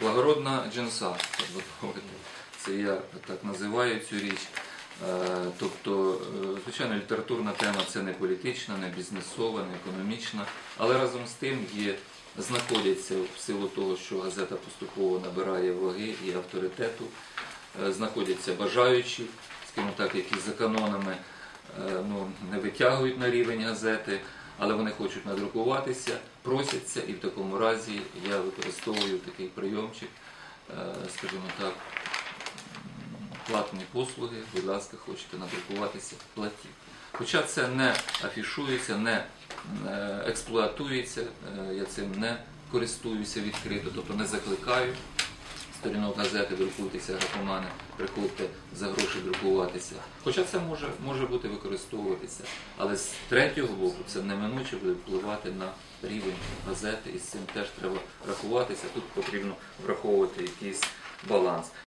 Благородна джинса. Це я так називаю цю річ. Е, Тобто, е, звичайно, літературна тема це не політична, не бізнесова, не економічна, але разом з тим є, знаходяться в силу того, що газета поступово набирає ваги і авторитету, е, знаходяться бажаючі, скажімо так, які за канонами ну, не витягують на рівень газети, але вони хочуть надрукуватися, просяться, і в такому разі я використовую такий прийомчик, е, скажімо так, платні послуги, будь ласка, хочете надрукуватися, платіть. Хоча це не афішується, не е, експлуатується, е, я цим не користуюся відкрито, тобто не закликаю сторінок газети, друкуйтеся, графомани, приходьте за гроші друкуватися. Хоча це може, може бути використовуватися. Але з третього боку це неминуче буде впливати на рівень газети, і з цим теж треба рахуватися. Тут потрібно враховувати якийсь баланс.